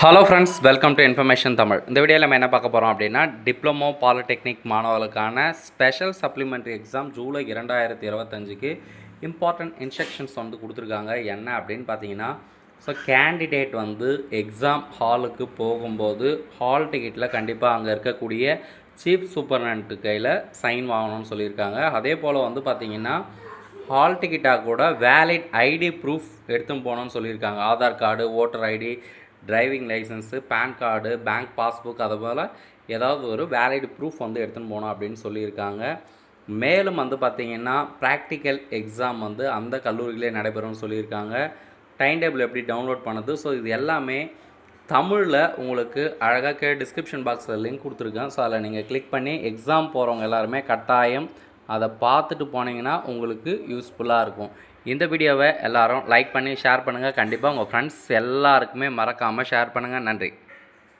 Hello friends welcome to information Tamil இந்த வீடியோவில் நம்ம என்ன பார்க்க போகிறோம் அப்படின்னா டிப்ளமோ பாலிடெக்னிக் மாணவர்களுக்கான ஸ்பெஷல் சப்ளிமெண்ட்ரி எக்ஸாம் ஜூலை இரண்டாயிரத்தி இருபத்தஞ்சுக்கு இம்பார்ட்டன்ட் இன்ஸ்ட்ரக்ஷன்ஸ் வந்து கொடுத்துருக்காங்க. என்ன அப்படின்னு பார்த்தீங்கன்னா ஸோ கேண்டிடேட் வந்து எக்ஸாம் ஹாலுக்கு போகும்போது ஹால் டிக்கெட்டில் கண்டிப்பாக அங்கே இருக்கக்கூடிய சீஃப் சூப்பர்டென்ட்டு கையில் சைன் வாங்கணும்னு சொல்லியிருக்காங்க. அதே போல் வந்து பார்த்தீங்கன்னா ஹால் டிக்கெட்டாக கூட வேலிட் ஐடி ப்ரூஃப் எடுத்துன்னு போகணும்னு சொல்லியிருக்காங்க. Aadhaar card voter ID driving licence PAN card bank passbook அது போல் ஏதாவது ஒரு வேலிட் ப்ரூஃப் வந்து எடுத்துன்னு போகணும் அப்படின்னு சொல்லியிருக்காங்க. மேலும் வந்து பார்த்திங்கன்னா ப்ராக்டிக்கல் எக்ஸாம் வந்து அந்த கல்லூரிகளே நடைபெறும்னு சொல்லியிருக்காங்க. டைம் டேபிள் எப்படி டவுன்லோட் பண்ணுது? ஸோ இது எல்லாமே தமிழில் உங்களுக்கு அழகாக டிஸ்கிரிப்ஷன் பாக்ஸில் லிங்க் கொடுத்துருக்கேன். ஸோ அதில் நீங்கள் கிளிக் பண்ணி எக்ஸாம் போகிறவங்க எல்லாருமே கட்டாயம் அதை பார்த்துட்டு போனீங்கன்னா உங்களுக்கு யூஸ்ஃபுல்லாக இருக்கும். இந்த வீடியோவை எல்லாரும் லைக் பண்ணி ஷேர் பண்ணுங்கள் கண்டிப்பாக உங்கள் ஃப்ரெண்ட்ஸ் எல்லாருக்குமே மறக்காமல் ஷேர் பண்ணுங்கள் நன்றி.